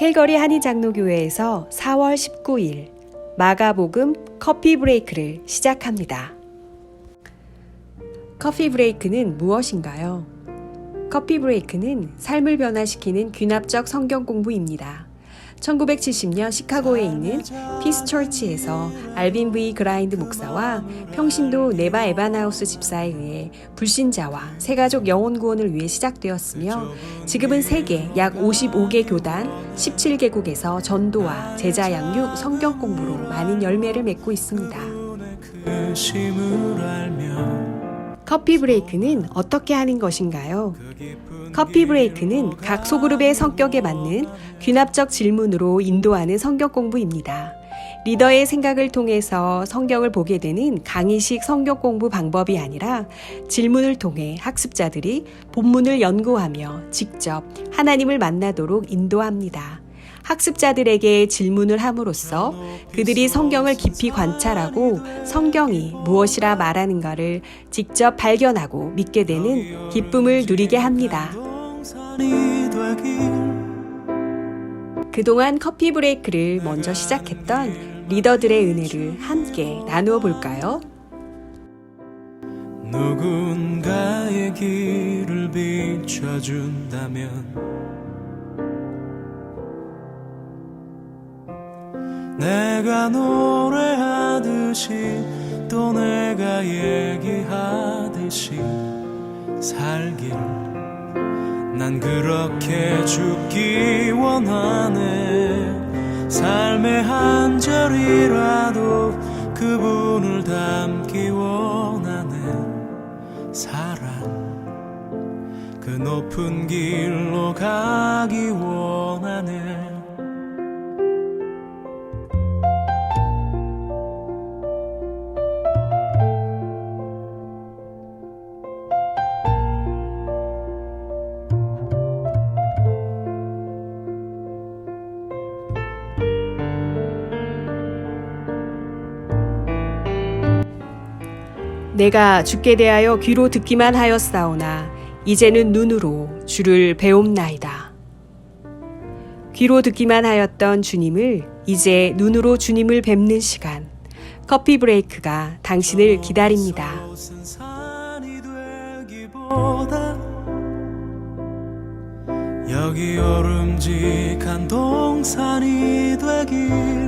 캘거리 한인장로교회에서 4월 19일 마가복음 커피 브레이크를 시작합니다. 커피 브레이크는 무엇인가요? 커피 브레이크는 삶을 변화시키는 귀납적 성경 공부입니다. 1970년 시카고에 있는 피스 처치에서 알빈 V 그라인드 목사와 평신도 네바 에반하우스 집사에 의해 불신자와 새가족 영혼 구원을 위해 시작되었으며 지금은 세계 약 55개 교단 17개국에서 전도와 제자 양육 성경 공부로 많은 열매를 맺고 있습니다. 커피 브레이크는 어떻게 하는 것인가요? 커피 브레이크는 각 소그룹의 성격에 맞는 귀납적 질문으로 인도하는 성경 공부입니다. 리더의 생각을 통해서 성경을 보게 되는 강의식 성경 공부 방법이 아니라 질문을 통해 학습자들이 본문을 연구하며 직접 하나님을 만나도록 인도합니다. 학습자들에게 질문을 함으로써 그들이 성경을 깊이 관찰하고 성경이 무엇이라 말하는가를 직접 발견하고 믿게 되는 기쁨을 누리게 합니다. 그동안 커피 브레이크를 먼저 시작했던 리더들의 은혜를 함께 나누어 볼까요? 누군가의 길을 비춰준다면 내가 노래하듯이 또 내가 얘기하듯이 살기를 난 그렇게 죽기 원하네. 삶의 한 절이라도 그분을 닮기 원하네. 사랑 그 높은 길로 가기 원하네 내가 주께 대하여 귀로 듣기만 하였사오나 이제는 눈으로 주를 배움나이다. 귀로 듣기만 하였던 주님을 이제 눈으로 주님을 뵙는 시간. 커피 브레이크가 당신을 기다립니다. 여기 오름직한 동산이 되길